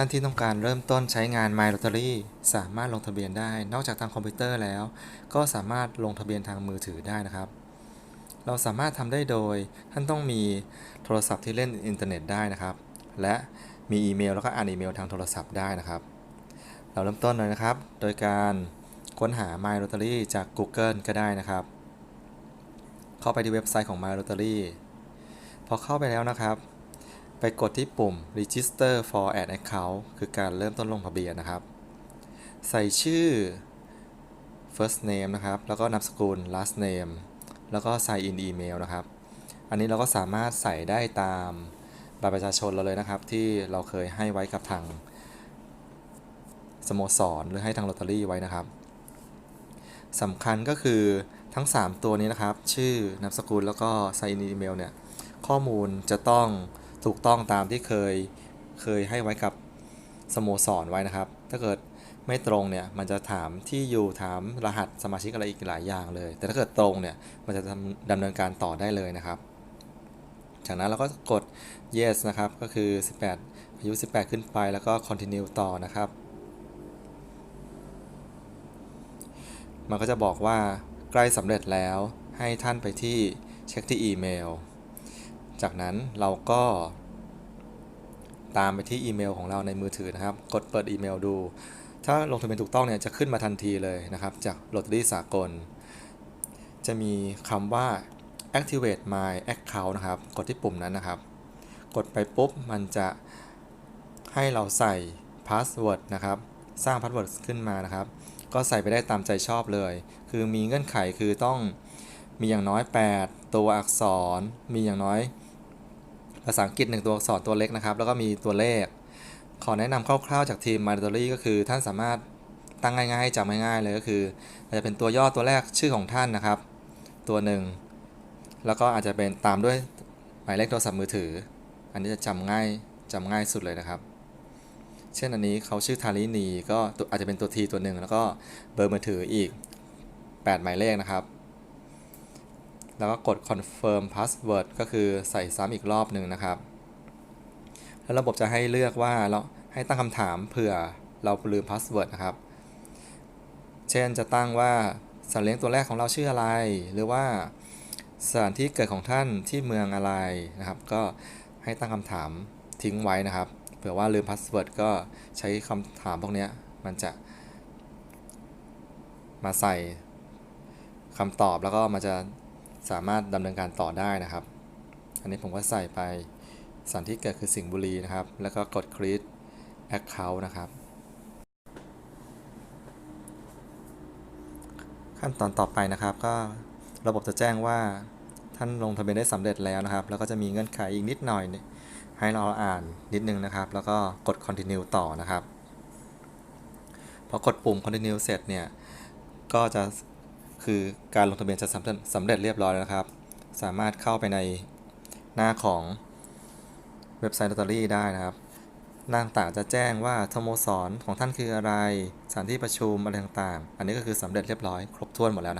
ท่านที่ต้องการเริ่มต้นใช้งาน My Lottery สามารถลงทะเบียนได้ นอกจากทางคอมพิวเตอร์แล้ว ก็สามารถลงทะเบียนทางมือถือได้นะครับ เราสามารถทำได้โดย ท่านต้องมีโทรศัพท์ที่เล่นอินเทอร์เน็ตได้นะครับ และมีอีเมลแล้วก็อ่านอีเมลทางโทรศัพท์ได้นะครับ เราเริ่มต้นเลยนะครับ โดยการค้นหา My Lottery จาก Google ก็ได้นะครับ เข้าไปที่เว็บไซต์ของ My Lottery พอเข้าไปแล้วนะครับ ไปกดที่ปุ่ม register for an account คือการเริ่มต้นลงทะเบียนนะครับ ใส่ชื่อ first name นะครับ แล้วก็นามสกุล last name แล้วก็ sign in email นะครับ อันนี้เราก็สามารถใส่ได้ตามบัตรประชาชนเราเลยนะครับ ที่เราเคยให้ไว้กับทางสโมสรหรือให้ทางลอตเตอรี่ไว้นะครับสำคัญก็คือทั้ง 3 ตัวนี้นะครับ ชื่อนามสกุลแล้วก็ sign in email เนี่ย ข้อมูลจะต้อง ถูกต้องตามที่เคยเคยให้ไว้กับสโมสรไว้นะครับ ถ้าเกิดไม่ตรงเนี่ยมันจะถามที่อยู่ถามรหัสสมาชิกอะไรอีกหลายอย่างเลย แต่ถ้าเกิดตรงเนี่ยมันจะดำดำเนินการต่อได้เลยนะครับ จากนั้นเราก็กด yes นะครับก็คือ 18 อายุ 18 ขึ้นไปแล้วก็ continue ต่อนะครับ มันก็จะบอกว่าใกล้สำเร็จแล้วให้ท่านไปที่เช็คที่อีเมล จากนั้นเราก็ตามไปที่อีเมลของเราในมือถือนะครับ กดเปิดอีเมลดู ถ้าลงทะเบียนถูกต้องเนี่ยจะขึ้นมาทันทีเลยนะครับ จากลอตเตอรี่สากล จะมีคำว่า activate my account นะครับ กดที่ปุ่มนั้นนะครับ กดไปปุ๊บมันจะให้เราใส่พาสเวิร์ดนะครับ สร้างพาสเวิร์ดขึ้นมานะครับ ก็ใส่ไปได้ตามใจชอบเลย คือมีเงื่อนไขคือต้องมีอย่างน้อย 8 ตัวอักษร มีอย่างน้อย ภาษาอังกฤษหนึ่งตัวอักษรตัวเล็กนะครับ แล้วก็มีตัวเลข ขอแนะนำคร่าวๆจากทีม m y l o t t e r y ก็คือท่านสามารถตั้งง่ายๆจำง่ายๆเลยก็คืออาจจะเป็นตัวย่อตัวแรกชื่อของท่านนะครับ ตัวหนึ่งแล้วก็อาจจะเป็นตามด้วยหมายเลขโทรศัพท์มือถือ อันนี้จะจำง่ายจำง่ายสุดเลยนะครับ เช่นอันนี้เขาชื่อทารินีก็อาจจะเป็นตัวทีตัวหนึ่งแล้วก็เบอร์มือถืออีก 8 หมายเลขนะครับ แล้วก็กด confirm password ก็คือใส่ซ้ำอีกรอบหนึ่งนะครับ แล้วระบบจะให้เลือกว่าเราให้ตั้งคำถามเผื่อเราลืมพาสเวิร์ดนะครับ เช่นจะตั้งว่าสัตว์เลี้ยงตัวแรกของเราชื่ออะไร หรือว่าสถานที่เกิดของท่านที่เมืองอะไรนะครับ ก็ให้ตั้งคำถามทิ้งไว้นะครับ เผื่อว่าลืมพาสเวิร์ดก็ใช้คำถามพวกนี้มันจะ มาใส่คำตอบแล้วก็มันจะ สามารถดำเนินการต่อได้นะครับ อันนี้ผมก็ใส่ไปสถานที่เกิดคือสิงห์บุรีนะครับ แล้วก็กด create account นะครับ ขั้นตอนต่อไปนะครับ ก็ระบบจะแจ้งว่าท่านลงทะเบียนได้สำเร็จแล้วนะครับ แล้วก็จะมีเงื่อนไขอีกนิดหน่อย ให้เราอ่านนิดนึงนะครับ แล้วก็กด continue ต่อนะครับพอกดปุ่ม continue เสร็จเนี่ย ก็จะ คือการลงทะเบียนจะสำเร็จเรียบร้อยแล้วนะครับ สามารถเข้าไปในหน้าของเว็บไซต์ลอตเตอรี่ได้นะครับ หน้าต่างจะแจ้งว่าสโมสรของท่านคืออะไร สถานที่ประชุมอะไรต่างๆ อันนี้ก็คือสำเร็จเรียบร้อยครบถ้วนหมดแล้วนะ